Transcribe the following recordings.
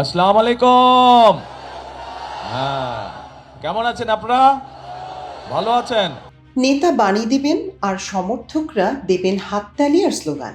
আসসালামু আলাইকুম। হ্যাঁ কেমন আছেন আপনারা? ভালো আছেন? নেতা বাণী দেবেন আর সমর্থকরা দেবেন হাততালি আর স্লোগান।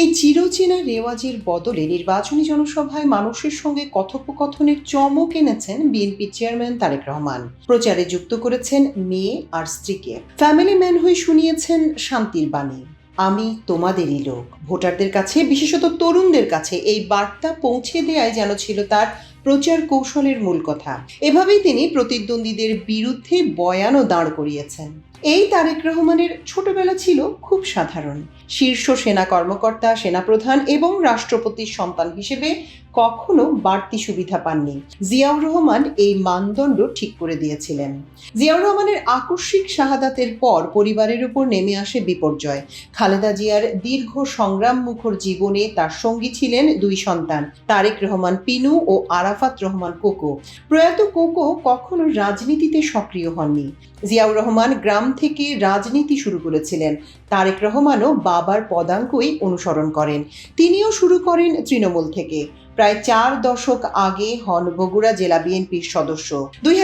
এই চিরচেনা রেওয়াজের বদলে নির্বাচনী জনসভায় মানুষের সঙ্গে কথোপকথনের চমক এনেছেন বিএনপি চেয়ারম্যান তারেক রহমান। প্রচারে যুক্ত করেছেন মেয়ে আর স্ত্রীকে। ফ্যামিলি ম্যান হয়ে শুনিয়েছেন শান্তির বাণী। আমি তোমাদেরই লোক। ভোটারদের কাছে, বিশেষত তরুণদের কাছে এই বার্তা পৌঁছে দেয়াই যেন ছিল তার প্রচার কৌশলের মূল কথা। এভাবেই তিনি প্রতিদ্বন্দ্বীদের বিরুদ্ধে বয়ানও দাঁড় করিয়েছেন। এই তারেক রহমানের ছোটবেলা ছিল খুব সাধারণ। শীর্ষ সেনা কর্মকর্তা, সেনাপ্রধান এবং রাষ্ট্রপতির সন্তান হিসেবে কখনো বাড়তি সুবিধা পাননি। জিয়াউর রহমান এই মানদণ্ড ঠিক করে দিয়েছিলেন। জিয়াউর রহমানের আকস্মিক শাহাদাতের পর পরিবারের উপর নেমে আসে বিপর্যয়। খালেদা জিয়ার দীর্ঘ সংগ্রাম মুখর জীবনে তার সঙ্গী ছিলেন দুই সন্তান, তারেক রহমান পিনু ও আরাফাত রহমান কোকো। প্রয়াত কোকো কখনো রাজনীতিতে সক্রিয় হননি। জিয়াউর রহমান গ্রাম থেকে রাজনীতি শুরু করেছিলেন। তারেক রহমানও বাবার পদাঙ্কই অনুসরণ করেন। তিনিও শুরু করেন তৃণমূল থেকে। প্রায় চার দশক আগে হন বগুড়া জেলা বিএনপির সদস্য। দুই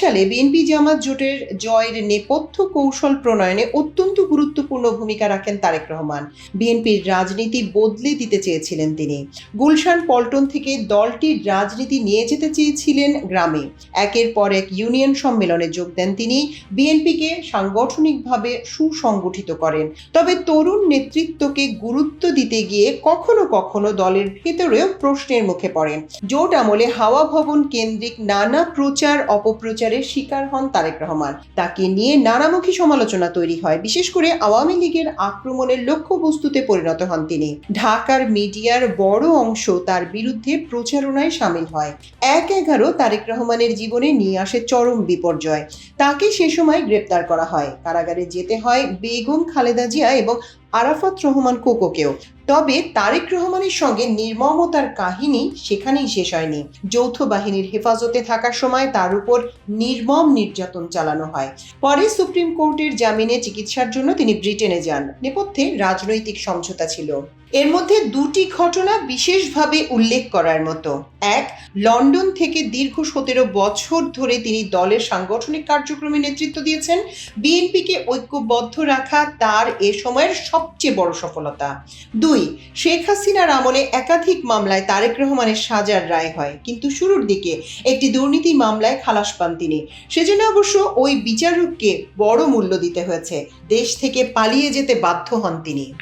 সালে বিএনপি জামাত জোটের জয়ের নেপথ্য কৌশল প্রণয়নে অত্যন্ত গুরুত্বপূর্ণ ভূমিকা রাখেন তারেক রহমান। বিএনপির রাজনীতি বদলে দিতে চেয়েছিলেন তিনি। গুলশান পল্টন থেকে দলটির রাজনীতি নিয়ে যেতে চেয়েছিলেন গ্রামে। একের পর এক ইউনিয়ন সম্মেলনে যোগ দেন তিনি। বিএনপিকে সাংগঠনিকভাবে সুসংগঠিত করেন। তবে তরুণ নেতৃত্বকে গুরুত্ব দিতে গিয়ে কখনো কখনো দলের ভেতরেও প্রশ্নের মুখে পড়েন। জোট আমলে হাওয়া ভবন কেন্দ্রিক নানা প্রচার অপপ্রচারের শিকার হন তারেক রহমান। তাকে নিয়ে নানামুখী সমালোচনা তৈরি হয়। বিশেষ করে আওয়ামী লীগের আক্রমণের লক্ষ্যবস্তুতে পরিণত হন তিনি। ঢাকার মিডিয়ার বড় অংশ তার বিরুদ্ধে প্রচারণায় সামিল হয়। এক এগারো তারেক রহমানের জীবনে নিয়ে আসে চরম বিপর্যয়। তাকে সে সময় গ্রেপ্তার করা হয়। কারাগারে যেতে হয় বেগম খালেদা জিয়া এবং আরাফাত রহমান কোকোকেও। তবে তারেক রহমানের সঙ্গে নির্মমতার কাহিনী সেখানেই শেষ হয়নি। যৌথ বাহিনীর হেফাজতে থাকার সময় তার উপর নির্মম নির্যাতন চালানো হয়। পরে সুপ্রিম কোর্টের জামিনে চিকিৎসার জন্য তিনি ব্রিটেনে যান। নেপথ্যে রাজনৈতিক সমঝোতা ছিল। এর মধ্যে দুটি ঘটনা বিশেষভাবে উল্লেখ করার মতো। এক, লন্ডন থেকে দীর্ঘ সতেরো বছর ধরে তিনি দলের সাংগঠনিক কার্যক্রমে নেতৃত্ব দিয়েছেন। বিএনপিকে ঐক্যবদ্ধ রাখা তার এ সময়ের সবচেয়ে বড় সফলতা। দুই, শেখ হাসিনার আমলে একাধিক মামলায় তারেক রহমানের সাজার রায় হয়। কিন্তু শুরুর দিকে একটি দুর্নীতি মামলায় খালাস পান তিনি। সেজন্য অবশ্য ওই বিচারককে বড় মূল্য দিতে হয়েছে। দেশ থেকে পালিয়ে যেতে বাধ্য হন তিনি।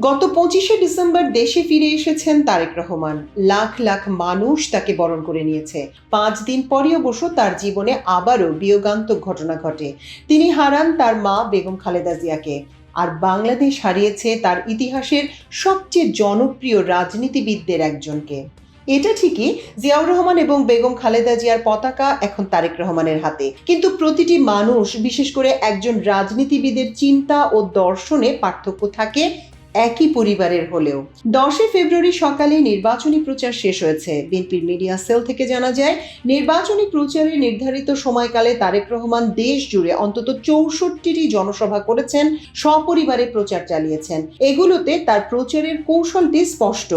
গত পঁচিশে ডিসেম্বর দেশে ফিরে এসেছেন তারেক রহমান। লাখ লাখ মানুষ তাকে বরণ করে নিয়েছে। পাঁচ দিন পরই অবশ্য তার জীবনে আবারও বিয়োগান্তক ঘটনা ঘটে। তিনি হারান তার মা বেগম খালেদা জিয়াকে। আর বাংলাদেশ হারিয়েছে তার ইতিহাসের সবচেয়ে জনপ্রিয় রাজনীতিবিদদের একজনকে। এটা ঠিকই, জিয়াউর রহমান এবং বেগম খালেদা জিয়ার পতাকা এখন তারেক রহমানের হাতে। কিন্তু প্রতিটি মানুষ, বিশেষ করে একজন রাজনীতিবিদের চিন্তা ও দর্শনে পার্থক্য থাকে একই পরিবারের হলেও। দশই ফেব্রুয়ারি সকালে নির্বাচনী প্রচার শেষ হয়েছে। বিএনপির মিডিয়া সেল থেকে জানা যায়, নির্বাচনী প্রচারের নির্ধারিত সময়কালে তারেক রহমান দেশ জুড়ে অন্তত চৌষট্টিটি জনসভা করেছেন, সপরিবারে প্রচার চালিয়েছেন। এগুলোতে তার প্রচারের কৌশলটি স্পষ্ট।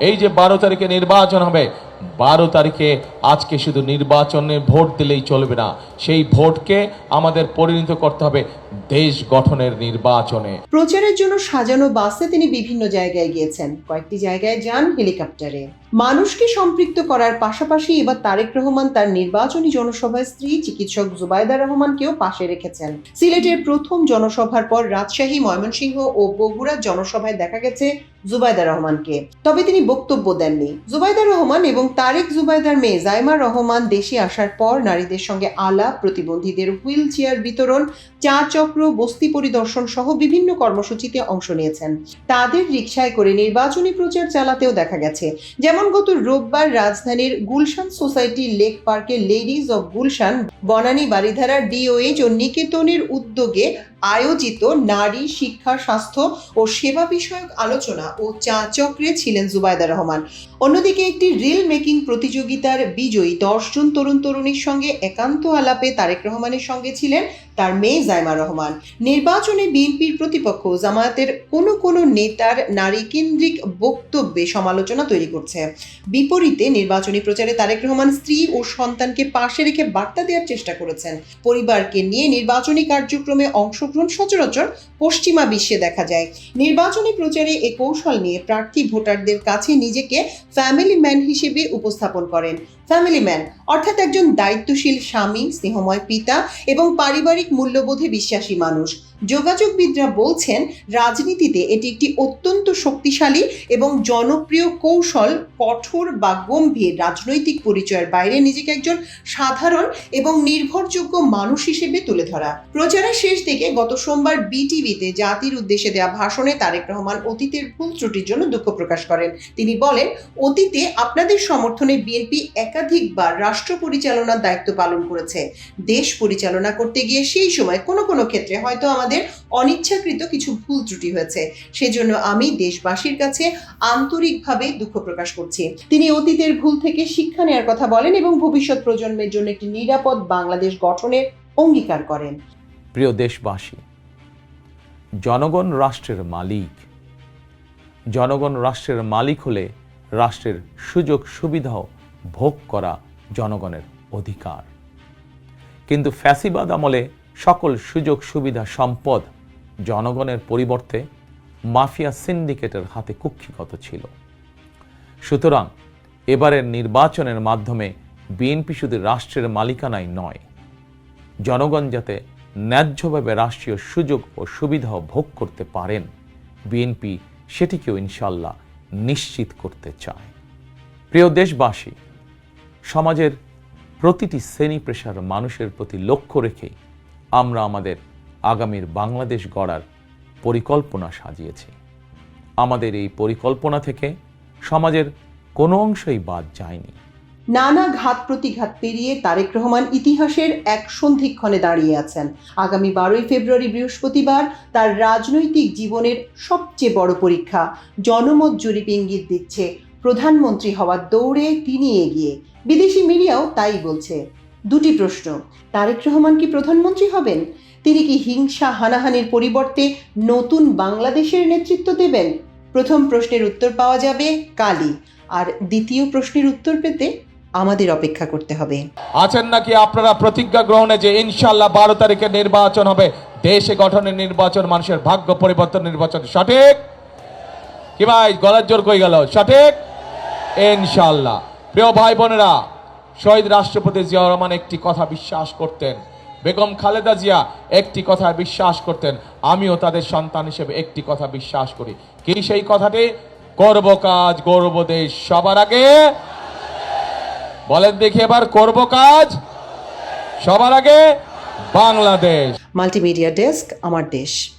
এই যে বারো তারিখে নির্বাচন হবে বারো তারিখে আজকে শুধু নির্বাচনে ভোট দিলেই চলবে না, সেই ভোটকে আমাদের পরিণত করতে হবে দেশ গঠনের নির্বাচনে। প্রচারের জন্য সাজানো বাসে তিনি বিভিন্ন জায়গায় গিয়েছেন। কয়েকটি জায়গায় যান হেলিকপ্টারে। মানুষকে সম্পৃক্ত করার পাশাপাশি এবার তারেক রহমান তার নির্বাচনী জনসভায় স্ত্রী চিকিৎসক জুবাইদা রহমানকেও পাশে রেখেছেন। সিলেটের প্রথম জনসভার পর রাজশাহী, ময়মনসিংহ ও বগুড়ার জনসভায় দেখা গেছে জুবাইদা রহমানকে। তবে তিনি বক্তব্য দেননি। জুবাইদা রহমান এবং তারেক জুবাইদার মেয়ে জাইমা রহমান দেশে আসার পর নারীদের সঙ্গে আলাপ, প্রতিবন্ধীদের হুইল চেয়ার বিতরণ চা চক্র, বস্তি পরিদর্শন সহ বিভিন্ন কর্মসূচিতে অংশ নিয়েছেন। তাদের রিক্সায় করে নির্বাচনী প্রচার চালাতেও দেখা গেছে। যেমন গত রোববার রাজধানীর গুলশান সোসাইটি লেক পার্কে ladies of Gulshan, Banani Baridhara DOH ও নিকেতনের উদ্যোগে আয়োজিত নারী শিক্ষা, স্বাস্থ্য ও সেবা বিষয়ক আলোচনা ও চা চক্রে ছিলেন জুবাইদা রহমান। অন্যদিকে একটি রিল মেকিং প্রতিযোগিতার বিজয়ী দশজন তরুণ তরুণীর সঙ্গে একান্ত আলাপে তারেক রহমানের সঙ্গে ছিলেন তার মেয়ে জাইমা রহমান। নির্বাচনে বিএনপির প্রতিপক্ষ জামায়াতের কোনো কোনো নেতার নারী কেন্দ্রিক বক্তব্যে সমালোচনা তৈরি করছে। বিপরীতে নির্বাচনী প্রচারে তারেক রহমান স্ত্রী ও সন্তানকে পাশে রেখে বার্তা দেওয়ার চেষ্টা করেছেন। পরিবারকে নিয়ে নির্বাচনী কার্যক্রমে অংশগ্রহণ সচরাচর পশ্চিমা বিশ্বে দেখা যায়। নির্বাচনী প্রচারে এ কৌশল নিয়ে প্রার্থী ভোটারদের কাছে নিজেকে ফ্যামিলি ম্যান হিসেবে উপস্থাপন করেন। ফ্যামিলি ম্যান অর্থাৎ একজন দায়িত্বশীল স্বামী, স্নেহময় পিতা এবং পারিবারিক মূল্যবোধে বিশ্বাসী মানুষ। যোগাযোগবিদরা বলছেন, রাজনীতিতে এটি একটি অত্যন্ত শক্তিশালী এবং জনপ্রিয় কৌশল, কঠোর বা গম্ভীর রাজনৈতিক পরিচয়ের বাইরে নিজেকে একজন সাধারণ এবং নির্ভরযোগ্য মানুষ হিসেবে তুলে ধরা। প্রচারের শেষ দিকে গত সোমবার বিটিভিতে জাতির উদ্দেশ্যে দেওয়া ভাষণে তারেক রহমান অতীতের ভুল ত্রুটির জন্য দুঃখ প্রকাশ করেন। তিনি বলেন, অতীতে আপনাদের সমর্থনে বিএনপি একাধিকবার রাষ্ট্র পরিচালনার দায়িত্ব পালন করেছে। দেশ পরিচালনা করতে গিয়ে সেই সময় কোনো কোনো ক্ষেত্রে হয়তো আমাদের অনিচ্ছাকৃত কিছু ভুল ত্রুটি হয়েছে। সেজন্য আমি দেশবাসীর কাছে আন্তরিকভাবে দুঃখ প্রকাশ করছি। তিনি অতীতের ভুল থেকে শিক্ষা নেওয়ার কথা বলেন এবং ভবিষ্যৎ প্রজন্মের জন্য একটি নিরাপদ বাংলাদেশ গঠনের অঙ্গীকার করেন। প্রিয় দেশবাসী, জনগণ রাষ্ট্রের মালিক। জনগণ রাষ্ট্রের মালিক হলে রাষ্ট্রের সুযোগ সুবিধাও ভোগ করা জনগণের অধিকার। কিন্তু ফ্যাসিবাদ আমলে সকল সুযোগ সুবিধা সম্পদ জনগণের পরিবর্তে মাফিয়া সিন্ডিকেটের হাতে কুক্ষিগত ছিল। সুতরাং এবারের নির্বাচনের মাধ্যমে বিএনপি শুধু রাষ্ট্রের মালিকানাই নয়, জনগণ যাতে ন্যায্যভাবে রাষ্ট্রীয় সুযোগ ও সুবিধাও ভোগ করতে পারেন, বিএনপি সেটিকেও ইনশাল্লাহ নিশ্চিত করতে চায়। প্রিয় দেশবাসী সমাজের প্রতিটি শ্রেণি পেশার মানুষের প্রতি লক্ষ্য রেখে আমরা আমাদের আগামীর বাংলাদেশ গড়ার পরিকল্পনা সাজিয়েছি। আমাদের এই পরিকল্পনা থেকে সমাজের কোনো অংশই বাদ যায়নি। নানা ঘাত প্রতিঘাত পেরিয়ে তারেক রহমান ইতিহাসের এক সন্ধিক্ষণে দাঁড়িয়ে আছেন। আগামী বারোই ফেব্রুয়ারি বৃহস্পতিবার তার রাজনৈতিক জীবনের সবচেয়ে বড় পরীক্ষা, জনমত জরিপ ইঙ্গিত দিচ্ছে প্রধানমন্ত্রী হওয়ার দৌড়ে তিনি এগিয়ে। বিদেশি মিডিয়াও তাই বলছে। দুটি প্রশ্ন। তারেক রহমান কি প্রধানমন্ত্রী হবেন? তিনি কি হিংসা হানাহানির পরিবর্তে নতুন বাংলাদেশের নেতৃত্ব দেবেন? প্রথম প্রশ্নের উত্তর পাওয়া যাবে কালই আর দ্বিতীয় প্রশ্নের উত্তর পেতে আমাদের অপেক্ষা করতে হবে। আছেন নাকি আপনারা প্রতিজ্ঞা গ্রহণে যে ইনশাল্লাহ বারো তারিখে নির্বাচন হবে? দেশে গঠনের নির্বাচন, মানুষের ভাগ্য পরিবর্তন নির্বাচন সঠিক? কি ভাই, গলার জোর কই গেল? সঠিক? ইনশাল্লাহ প্রিয় ভাই বোনেরা, শহীদ রাষ্ট্রপতি জিয়া রহমান একটি কথা বিশ্বাস করতেন। বেগম খালেদা জিয়া একটি কথা বিশ্বাস করতেন। আমিও তাদের সন্তান হিসেবে একটি কথা বিশ্বাস করি। কি সেই কথাটি? করব কাজ, গর্ব দেশ সবার আগে। বলেন দেখি এবার, করব কাজ সবার আগে? বাংলাদেশ। মাল্টিমিডিয়া ডেস্ক, আমার দেশ।